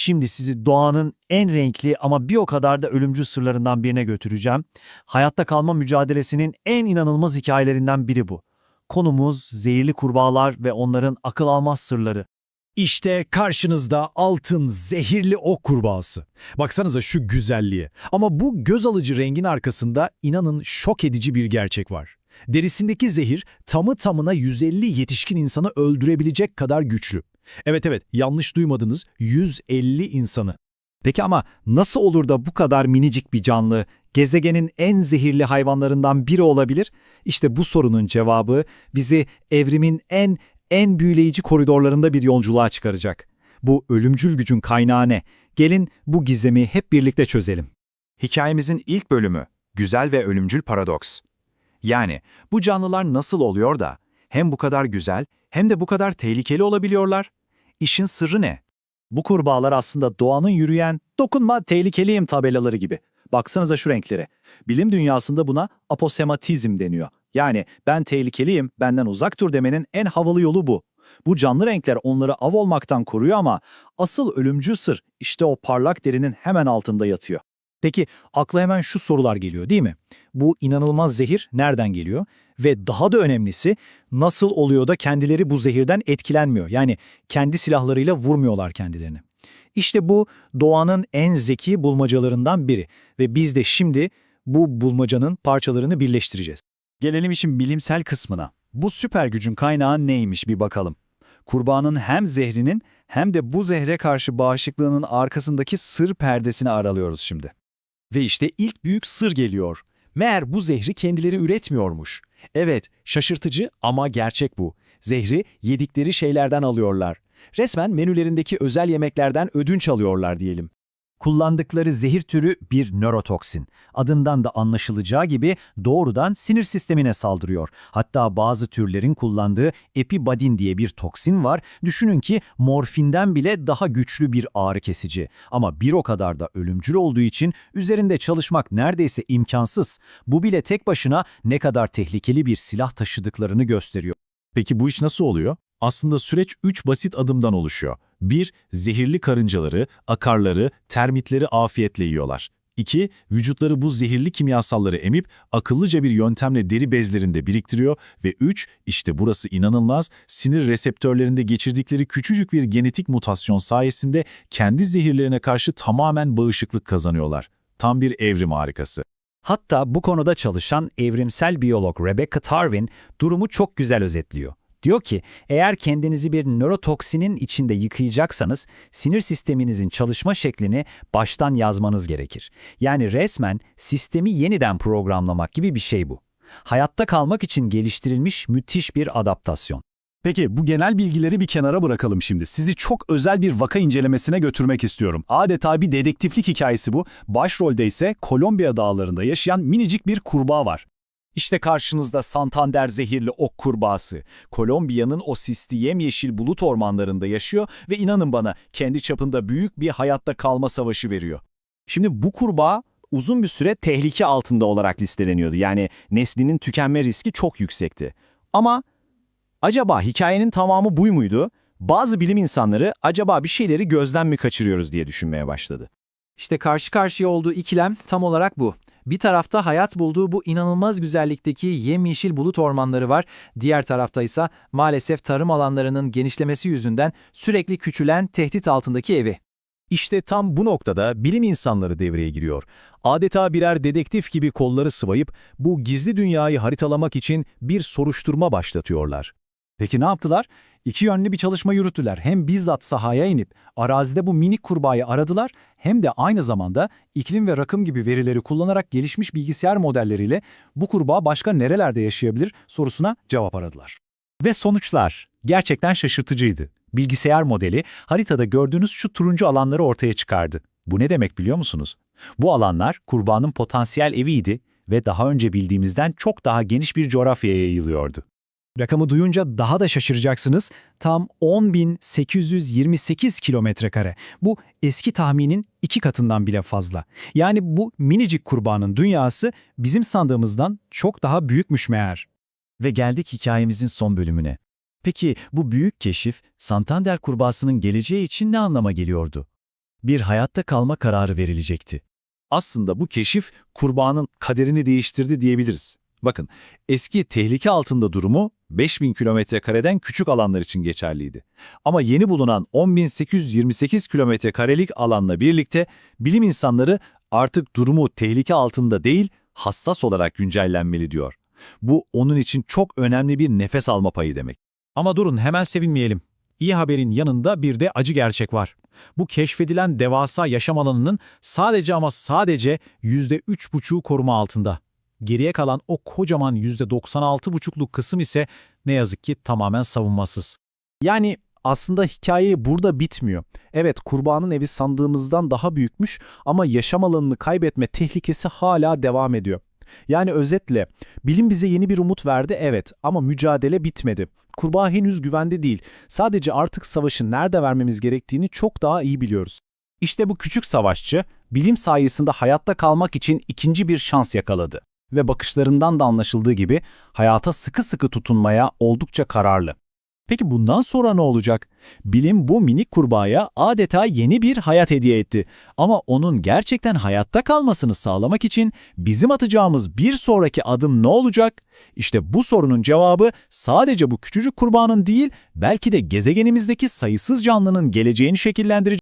Şimdi sizi doğanın en renkli ama bir o kadar da ölümcül sırlarından birine götüreceğim. Hayatta kalma mücadelesinin en inanılmaz hikayelerinden biri bu. Konumuz zehirli kurbağalar ve onların akıl almaz sırları. İşte karşınızda altın zehirli ok kurbağası. Baksanıza şu güzelliğe. Ama bu göz alıcı rengin arkasında inanın şok edici bir gerçek var. Derisindeki zehir tamı tamına 150 yetişkin insanı öldürebilecek kadar güçlü. Evet evet yanlış duymadınız 150 insanı. Peki ama nasıl olur da bu kadar minicik bir canlı gezegenin en zehirli hayvanlarından biri olabilir? İşte bu sorunun cevabı bizi evrimin en en büyüleyici koridorlarında bir yolculuğa çıkaracak. Bu ölümcül gücün kaynağı ne? Gelin bu gizemi hep birlikte çözelim. Hikayemizin ilk bölümü, güzel ve ölümcül paradoks. Yani bu canlılar nasıl oluyor da hem bu kadar güzel hem de bu kadar tehlikeli olabiliyorlar? İşin sırrı ne? Bu kurbağalar aslında doğanın yürüyen, dokunma tehlikeliyim tabelaları gibi. Baksanıza şu renklere. Bilim dünyasında buna aposematizm deniyor. Yani ben tehlikeliyim, benden uzak dur demenin en havalı yolu bu. Bu canlı renkler onları av olmaktan koruyor ama asıl ölümcül sır işte o parlak derinin hemen altında yatıyor. Peki akla hemen şu sorular geliyor değil mi? Bu inanılmaz zehir nereden geliyor? Ve daha da önemlisi nasıl oluyor da kendileri bu zehirden etkilenmiyor? Yani kendi silahlarıyla vurmuyorlar kendilerini. İşte bu doğanın en zeki bulmacalarından biri ve biz de şimdi bu bulmacanın parçalarını birleştireceğiz. Gelelim işin bilimsel kısmına. Bu süper gücün kaynağı neymiş bir bakalım. Kurbağanın hem zehrinin hem de bu zehre karşı bağışıklığının arkasındaki sır perdesini aralıyoruz şimdi. Ve işte ilk büyük sır geliyor. Meğer bu zehri kendileri üretmiyormuş. Evet, şaşırtıcı ama gerçek bu. Zehri yedikleri şeylerden alıyorlar. Resmen menülerindeki özel yemeklerden ödünç alıyorlar diyelim. Kullandıkları zehir türü bir nörotoksin. Adından da anlaşılacağı gibi doğrudan sinir sistemine saldırıyor. Hatta bazı türlerin kullandığı epibadin diye bir toksin var. Düşünün ki morfinden bile daha güçlü bir ağrı kesici. Ama bir o kadar da ölümcül olduğu için üzerinde çalışmak neredeyse imkansız. Bu bile tek başına ne kadar tehlikeli bir silah taşıdıklarını gösteriyor. Peki bu iş nasıl oluyor? Aslında süreç 3 basit adımdan oluşuyor. 1. Zehirli karıncaları, akarları, termitleri afiyetle yiyorlar. 2. Vücutları bu zehirli kimyasalları emip akıllıca bir yöntemle deri bezlerinde biriktiriyor ve 3. işte burası inanılmaz, sinir reseptörlerinde geçirdikleri küçücük bir genetik mutasyon sayesinde kendi zehirlerine karşı tamamen bağışıklık kazanıyorlar. Tam bir evrim harikası. Hatta bu konuda çalışan evrimsel biyolog Rebecca Tarvin durumu çok güzel özetliyor. Diyor ki, eğer kendinizi bir nörotoksinin içinde yıkayacaksanız sinir sisteminizin çalışma şeklini baştan yazmanız gerekir. Yani resmen sistemi yeniden programlamak gibi bir şey bu. Hayatta kalmak için geliştirilmiş müthiş bir adaptasyon. Peki bu genel bilgileri bir kenara bırakalım şimdi. Sizi çok özel bir vaka incelemesine götürmek istiyorum. Adeta bir dedektiflik hikayesi bu. Başrolde ise Kolombiya dağlarında yaşayan minicik bir kurbağa var. İşte karşınızda Santander zehirli ok kurbağası. Kolombiya'nın o sisli yemyeşil bulut ormanlarında yaşıyor ve inanın bana kendi çapında büyük bir hayatta kalma savaşı veriyor. Şimdi bu kurbağa uzun bir süre tehlike altında olarak listeleniyordu. Yani neslinin tükenme riski çok yüksekti. Ama acaba hikayenin tamamı bu muydu? Bazı bilim insanları acaba bir şeyleri gözden mi kaçırıyoruz diye düşünmeye başladı. İşte karşı karşıya olduğu ikilem tam olarak bu. Bir tarafta hayat bulduğu bu inanılmaz güzellikteki yemyeşil bulut ormanları var. Diğer tarafta ise maalesef tarım alanlarının genişlemesi yüzünden sürekli küçülen tehdit altındaki evi. İşte tam bu noktada bilim insanları devreye giriyor. Adeta birer dedektif gibi kolları sıvayıp bu gizli dünyayı haritalamak için bir soruşturma başlatıyorlar. Peki ne yaptılar? İki yönlü bir çalışma yürüttüler. Hem bizzat sahaya inip arazide bu minik kurbağayı aradılar hem de aynı zamanda iklim ve rakım gibi verileri kullanarak gelişmiş bilgisayar modelleriyle bu kurbağa başka nerelerde yaşayabilir sorusuna cevap aradılar. Ve sonuçlar gerçekten şaşırtıcıydı. Bilgisayar modeli haritada gördüğünüz şu turuncu alanları ortaya çıkardı. Bu ne demek biliyor musunuz? Bu alanlar kurbağanın potansiyel eviydi ve daha önce bildiğimizden çok daha geniş bir coğrafyaya yayılıyordu. Rakamı duyunca daha da şaşıracaksınız. Tam 10.828 kilometre kare. Bu eski tahminin iki katından bile fazla. Yani bu minicik kurbağanın dünyası bizim sandığımızdan çok daha büyükmüş meğer. Ve geldik hikayemizin son bölümüne. Peki bu büyük keşif Santander kurbağasının geleceği için ne anlama geliyordu? Bir hayatta kalma kararı verilecekti. Aslında bu keşif kurbanın kaderini değiştirdi diyebiliriz. Bakın, eski tehlike altında durumu 5000 kilometre kareden küçük alanlar için geçerliydi. Ama yeni bulunan 10.828 kilometre karelik alanla birlikte bilim insanları artık durumu tehlike altında değil, hassas olarak güncellenmeli diyor. Bu onun için çok önemli bir nefes alma payı demek. Ama durun hemen sevinmeyelim. İyi haberin yanında bir de acı gerçek var. Bu keşfedilen devasa yaşam alanının sadece ama sadece %3,5'u koruma altında. Geriye kalan o kocaman %96,5'luk kısım ise ne yazık ki tamamen savunmasız. Yani aslında hikaye burada bitmiyor. Evet kurbanın evi sandığımızdan daha büyükmüş ama yaşam alanını kaybetme tehlikesi hala devam ediyor. Yani özetle bilim bize yeni bir umut verdi evet ama mücadele bitmedi. Kurbağa henüz güvende değil. Sadece artık savaşı nerede vermemiz gerektiğini çok daha iyi biliyoruz. İşte bu küçük savaşçı bilim sayesinde hayatta kalmak için ikinci bir şans yakaladı. Ve bakışlarından da anlaşıldığı gibi hayata sıkı sıkı tutunmaya oldukça kararlı. Peki bundan sonra ne olacak? Bilim bu minik kurbağaya adeta yeni bir hayat hediye etti. Ama onun gerçekten hayatta kalmasını sağlamak için bizim atacağımız bir sonraki adım ne olacak? İşte bu sorunun cevabı sadece bu küçücük kurbağanın değil, belki de gezegenimizdeki sayısız canlının geleceğini şekillendirecek